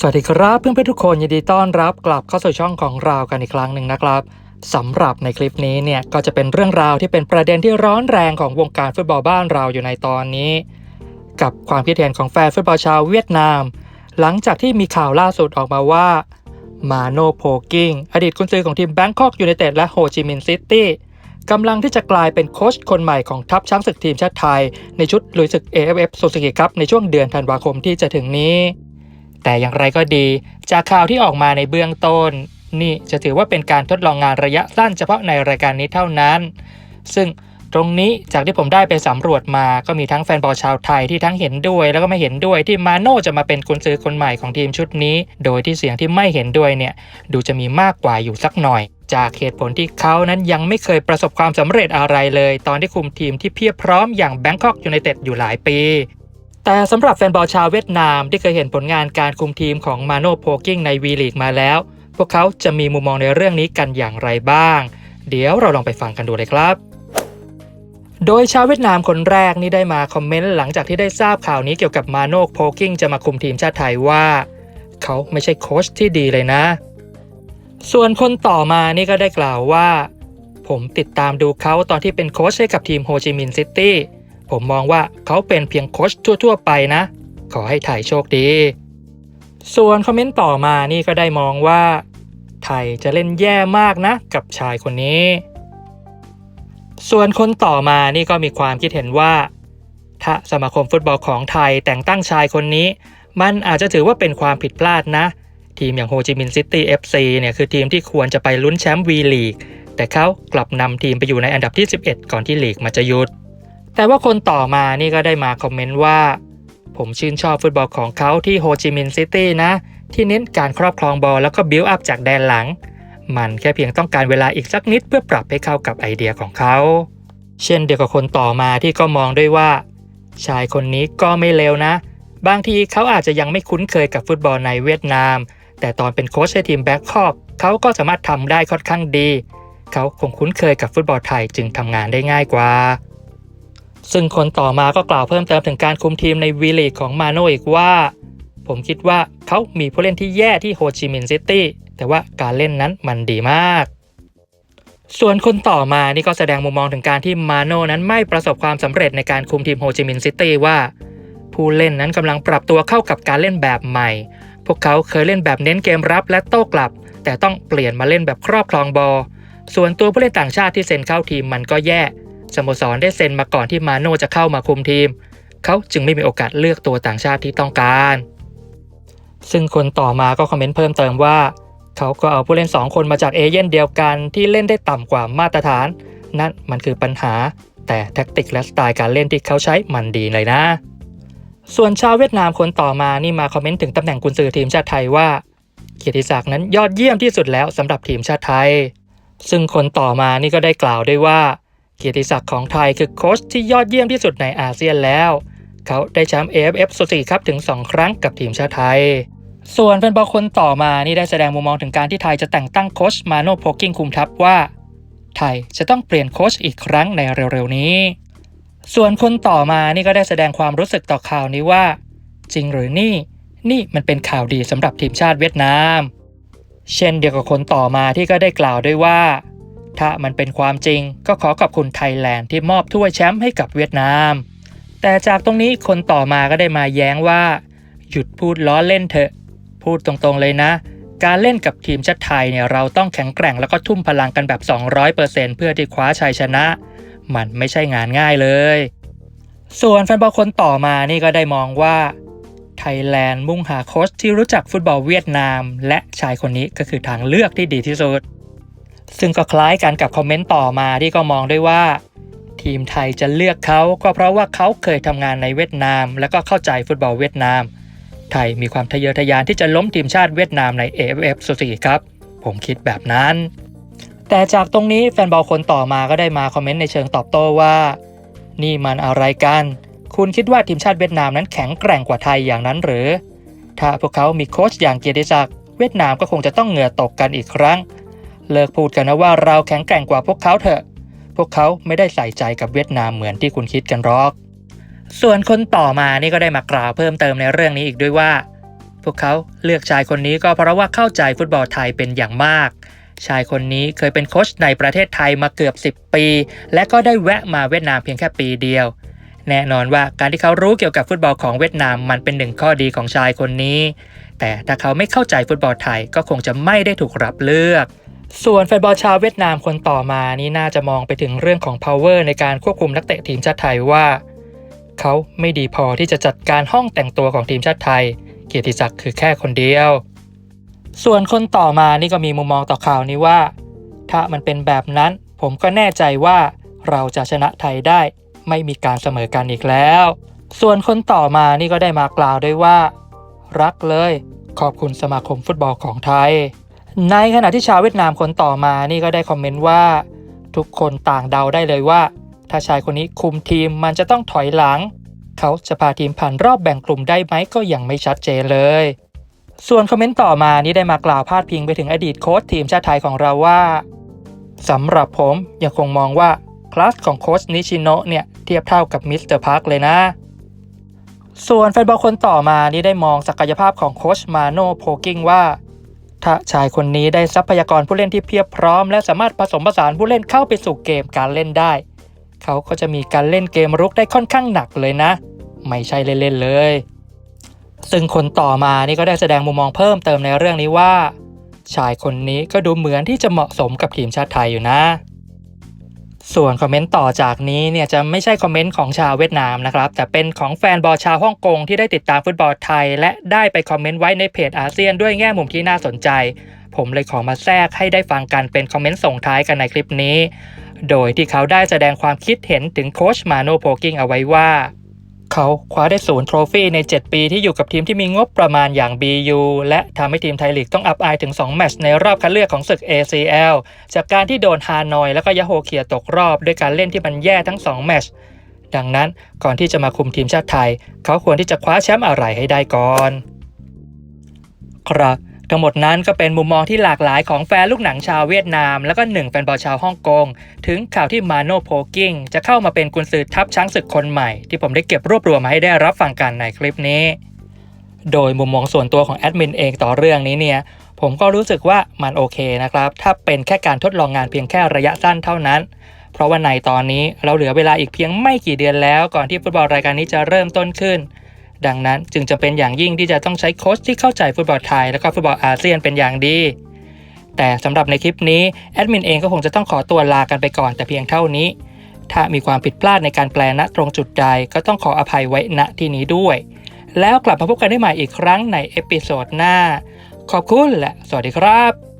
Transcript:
สวัสดีครับเพื่อนๆทุกคนยินดีต้อนรับกลับเข้าสู่ช่องของเรากันอีกครั้งหนึ่งนะครับสำหรับในคลิปนี้เนี่ยก็จะเป็นเรื่องราวที่เป็นประเด็นที่ร้อนแรงของวงการฟุตบอลบ้านเราอยู่ในตอนนี้ กับความคิดเห็นของแฟนฟุตบอลชาวเวียดนาม หลังจากที่มีข่าวล่าสุดออกมาว่ามาโนโพกิงอดีตกุนซือของทีมแบงคอกยูไนเต็ดและโฮจิมินห์ซิตี้กำลังที่จะกลายเป็นโค้ชคนใหม่ของทัพช้างศึกทีมชาติไทย ในชุดลุยศึก AFF ซูซูกิครับในช่วงเดือนธันวาคมที่จะถึงนี้ แต่อย่างไรก็ดี จากข่าวที่ออกมาในเบื้องต้น นี่จะถือว่าเป็นการทดลองงานระยะสั้นเฉพาะในรายการนี้เท่านั้น ซึ่งตรงนี้จากที่ผมได้ไปสำรวจมาก็มีทั้งแฟนบอลชาวไทยที่ทั้งเห็นด้วยแล้วก็ไม่เห็นด้วยที่มาโน่จะมาเป็นกุนซือคนใหม่ของทีมชุดนี้ โดยที่เสียงที่ไม่เห็นด้วยเนี่ย ดูจะมีมากกว่าอยู่สักหน่อย จากเหตุผลที่เขานั้นยังไม่เคยประสบความสำเร็จอะไรเลย ตอนที่คุมทีมที่เพียบพร้อมอย่างแบงคอกยูไนเต็ดอยู่หลายปี แต่สำหรับแฟนบอลชาวเวียดนามที่เคยเห็นผลงานการคุมทีมของมาโนโพกิ้งในวีลีกมาแล้ว พวกเขาจะมีมุมมองในเรื่องนี้กันอย่างไรบ้าง เดี๋ยวเราลองไปฟังกันดูเลยครับ โดยชาวเวียดนามคนแรกนี่ได้มาคอมเมนต์หลังจากที่ได้ทราบข่าวนี้เกี่ยวกับมาโนโพกิ้งจะมาคุมทีมชาติไทยว่า เขาไม่ใช่โค้ชที่ดีเลยนะ ส่วนคนต่อมานี่ก็ได้กล่าวว่า ผมติดตามดูเขาตอนที่เป็นโค้ชให้กับทีมโฮจิมินห์ซิตี้ ผมมองว่าเขาเป็นเพียงโค้ชทั่ว ๆ ไปนะ ขอให้ไทยโชคดี ส่วนคอมเมนต์ต่อมานี่ก็ได้มองว่า ไทยจะเล่นแย่มากนะ กับชายคนนี้ ส่วนคนต่อมานี่ก็มีความคิดเห็นว่า ถ้าสมาคมฟุตบอลของไทยแต่งตั้งชายคนนี้ มันอาจจะถือว่าเป็นความผิดพลาดนะ ทีมอย่างโฮจิมินห์ซิตี้ FC เนี่ยคือทีมที่ควรจะไปลุ้นแชมป์วีลีกแต่เขากลับนำทีมไปอยู่ในอันดับที่ 11 ก่อนที่ลีกมันจะหยุด แต่ว่าคนต่อมานี่ก็ได้มาคอมเมนต์ว่า ผมชื่นชอบฟุตบอลของเขาที่โฮจิมินห์ซิตี้นะ ที่เน้นการครอบครองบอลแล้วก็บิวอัพจากแดนหลัง มันแค่เพียงต้องการเวลาอีกสักนิดเพื่อปรับให้เข้ากับไอเดียของเขา เช่นเดียวกับคนต่อมาที่ก็มองด้วยว่า ชายคนนี้ก็ไม่เลวนะ บางทีเขาอาจจะยังไม่คุ้นเคยกับฟุตบอลในเวียดนาม แต่ตอนเป็นโค้ชให้ทีมแบ็คคอกเขาก็สามารถทำได้ค่อนข้างดี เขาคงคุ้นเคยกับฟุตบอลไทยจึงทำงานได้ง่ายกว่า ซึ่งคนต่อมาก็กล่าวเพิ่มเติมถึงการคุมทีมในวีลีกของมาโนอีกว่า ผมคิดว่าเขามีผู้เล่นที่แย่ที่โฮจิมินห์ซิตี้แต่ว่าการเล่นนั้นมันดีมาก ส่วนคนต่อมานี่ก็แสดงมุมมองถึงการที่มาโน่นั้นไม่ประสบความสำเร็จในการคุมทีมโฮจิมินห์ซิตี้ว่า ผู้เล่นนั้นกำลังปรับตัวเข้ากับการเล่นแบบใหม่ พวกเขาเคยเล่นแบบเน้นเกมรับและโต้กลับ แต่ต้องเปลี่ยนมาเล่นแบบครอบครองบอลส่วนตัวผู้เล่นต่างชาติที่เซ็นเข้าทีมมันก็แย่ สโมสรได้เซ็นมาก่อนที่มาโน่จะเข้ามาคุมทีม เขาจึงไม่มีโอกาสเลือกตัวต่างชาติที่ต้องการ ซึ่งคนต่อมาก็คอมเมนต์เพิ่มเติมว่า เขาก็เอาผู้เล่น 2 คนมาจากเอเย่นเดียวกันที่เล่นได้ต่ำกว่ามาตรฐาน นั่นมันคือปัญหา แต่แท็กติกและสไตล์การเล่นที่เขาใช้มันดีเลยนะ ส่วนชาวเวียดนามคนต่อมานี่มาคอมเมนต์ถึงตำแหน่งกุนซือทีมชาติไทยว่าเกียรติศักดิ์นั้นยอดเยี่ยมที่สุดแล้วสำหรับทีมชาติไทย ซึ่งคนต่อมานี่ก็ได้กล่าวด้วยว่า เกียรติศักดิ์ของไทยคือโค้ชที่ยอดเยี่ยมที่สุดในอาเซียนแล้ว เขาได้แชมป์ AFF ซูซีครับถึง 2 ครั้งกับทีมชาติไทย ส่วนแฟนบอลคนต่อมานี่ได้แสดงมุมมองถึงการที่ไทยจะแต่งตั้งโค้ชมาโนโพกิ้งคุมทัพว่า ไทยจะต้องเปลี่ยนโค้ชอีกครั้งในเร็วๆนี้ ส่วนคนต่อมานี่ก็ได้แสดงความรู้สึกต่อข่าวนี้ว่า จริงหรือนี่ นี่มันเป็นข่าวดีสำหรับทีมชาติเวียดนาม เช่นเดียวกับคนต่อมาที่ก็ได้กล่าวด้วยว่า ถ้ามันเป็นความจริงก็ขอขอบคุณไทยแลนด์ที่มอบถ้วยแชมป์ให้กับเวียดนาม แต่จากตรงนี้คนต่อมาก็ได้มาแย้งว่า หยุดพูดล้อเล่นเถอะ พูดตรงๆเลยนะ การเล่นกับทีมชาติไทยเนี่ยเราต้องแข็งแกร่งแล้วก็ทุ่มพลังกันแบบ 200%เพื่อที่คว้าชัยชนะ มันไม่ใช่งานง่ายเลย ส่วนแฟนบอลคนต่อมานี่ก็ได้มองว่าไทยแลนด์มุ่งหาโค้ชที่รู้จักฟุตบอลเวียดนาม และชายคนนี้ก็คือทางเลือกที่ดีที่สุด ซึ่งก็คล้ายกันกับคอมเมนต์ต่อมาที่ก็มองด้วยว่า ทีมไทยจะเลือกเขาก็เพราะว่าเขาเคยทำงานในเวียดนาม และก็เข้าใจฟุตบอลเวียดนาม ไทยมีความทะเยอทะยานที่จะล้มทีมชาติเวียดนามใน AFF ซูซีครับ ผมคิดแบบนั้น แต่จากตรงนี้แฟนบอลคนต่อมาก็ได้มาคอมเมนต์ในเชิงตอบโต้ว่า นี่มันอะไรกัน คุณคิดว่าทีมชาติเวียดนามนั้นแข็งแกร่งกว่าไทยอย่างนั้นหรือ ถ้าพวกเขามีโค้ชอย่างเกียรติศักดิ์เวียดนามก็คงจะต้องเหงื่อตกกันอีกครั้ง เลิกพูดกันนะว่าเราแข็งแกร่งกว่าพวกเขาเถอะ พวกเขาไม่ได้ใส่ใจกับเวียดนามเหมือนที่คุณคิดกันหรอก ส่วนคนต่อมานี่ก็ได้มากล่าวเพิ่มเติมในเรื่องนี้อีกด้วยว่า พวกเขาเลือกชายคนนี้ก็เพราะว่าเข้าใจฟุตบอลไทยเป็นอย่างมาก ชายคนนี้เคยเป็นโค้ชในประเทศไทยมาเกือบ 10 ปี และก็ได้แวะมาเวียดนามเพียงแค่ปีเดียว แน่นอนว่าการที่เขารู้เกี่ยวกับฟุตบอลของเวียดนามมันเป็นหนึ่งข้อดีของชายคนนี้ แต่ถ้าเขาไม่เข้าใจฟุตบอลไทยก็คงจะไม่ได้ถูกรับเลือก ส่วนแฟนบอลชาวเวียดนามคนต่อมานี่น่าจะมองไปถึงเรื่องของ power ในการควบคุมนักเตะทีมชาติไทยว่า เขาไม่ดีพอที่จะจัดการห้องแต่งตัวของทีมชาติไทย เกียรติศักดิ์คือแค่คนเดียว ส่วนคนต่อมานี่ก็มีมุมมองต่อข่าวนี้ว่า ถ้ามันเป็นแบบนั้น ผมก็แน่ใจว่าเราจะชนะไทยได้ ไม่มีการเสมอกันอีกแล้ว ส่วนคนต่อมานี่ก็ได้มากล่าวด้วยว่า รักเลย ขอบคุณสมาคมฟุตบอลของไทย ในขณะที่ชาวเวียดนามคนต่อมานี่ก็ได้คอมเมนต์ว่า ทุกคนต่างเดาได้เลยว่า ถ้าชายคนนี้คุมทีมมันจะต้องถอยหลัง เขาจะพาทีมผ่านรอบแบ่งกลุ่มได้ไหมก็ยังไม่ชัดเจนเลย ส่วนคอมเมนต์ต่อมานี้ได้มากล่าวพาดพิงไปถึงอดีตโค้ชทีมชาติไทยของเราว่าสำหรับผมยังคงมองว่าคลาสของโค้ชนิชิโนะเนี่ยเทียบเท่ากับมิสเตอร์พาร์คเลยนะ ส่วนแฟนบอลคนต่อมานี้ได้มองศักยภาพของโค้ชมาโนโพกิ้งว่า ถ้าชายคนนี้ได้ทรัพยากรผู้เล่นที่เพียบพร้อม และสามารถผสมผสานผู้เล่นเข้าไปสู่เกมการเล่นได้ เขาก็จะมีการเล่นเกมรุกได้ค่อนข้างหนักเลยนะ ไม่ใช่เล่นๆเลย ซึ่งคนต่อมานี่ก็ได้แสดงมุมมองเพิ่มเติมในเรื่องนี้ว่า ชายคนนี้ก็ดูเหมือนที่จะเหมาะสมกับทีมชาติไทยอยู่นะ ส่วนคอมเมนต์ต่อจากนี้เนี่ยจะไม่ใช่คอมเมนต์ของชาวเวียดนามนะครับ แต่เป็นของแฟนบอลชาวฮ่องกงที่ได้ติดตามฟุตบอลไทย และได้ไปคอมเมนต์ไว้ในเพจอาเซียนด้วยแง่มุมที่น่าสนใจ ผมเลยขอมาแทรกให้ได้ฟังกันเป็นคอมเมนต์ส่งท้ายกันในคลิปนี้ โดยที่เขาได้แสดงความคิดเห็นถึงโค้ชมาโนโพกิ้งเอาไว้ว่า เขาคว้าได้ศูนย์โทรฟี่ใน 7 ปีที่อยู่กับทีมที่มีงบประมาณอย่าง BU และทำให้ทีมไทยลีกต้องอับอายถึง 2 แมตช์ในรอบคัดเลือกของศึก ACL จากการที่โดนฮานอยและก็ยาโฮเคียตกรอบด้วยการเล่นที่มันแย่ทั้ง 2 แมตช์ดังนั้นก่อนที่จะมาคุมทีมชาติไทย เขาควรที่จะคว้าแชมป์อะไรให้ได้ก่อน ครับ ทั้งหมดนั้นก็เป็นมุมมองที่หลากหลายของแฟนลูกหนังชาวเวียดนาม แล้วก็หนึ่งแฟนบอลชาวฮ่องกง ถึงข่าวที่มาโนโพกิ้งจะเข้ามาเป็นกุนซือทัพช้างศึกคนใหม่ ที่ผมได้เก็บรวบรวมมาให้ได้รับฟังกันในคลิปนี้ โดยมุมมองส่วนตัวของแอดมินเองต่อเรื่องนี้เนี่ยผมก็รู้สึกว่ามันโอเคนะครับ ถ้าเป็นแค่การทดลองงานเพียงแค่ระยะสั้นเท่านั้น เพราะว่าในตอนนี้เราเหลือเวลาอีกเพียงไม่กี่เดือนแล้ว ก่อนที่ฟุตบอลรายการนี้จะเริ่มต้นขึ้น ดังนั้นจึงจะเป็นอย่างยิ่งที่จะต้องใช้โค้ชที่เข้าใจฟุตบอลไทย และก็ฟุตบอลอาเซียนเป็นอย่างดี แต่สำหรับในคลิปนี้แอดมินเองก็คงจะต้องขอตัวลากันไปก่อนแต่เพียงเท่านี้ ถ้ามีความผิดพลาดในการแปลณตรงจุดใดก็ต้องขออภัยไว้ณที่นี้ด้วย แล้วกลับมาพบกันได้ใหม่อีกครั้งในเอพิโซดหน้า ขอบคุณและสวัสดีครับ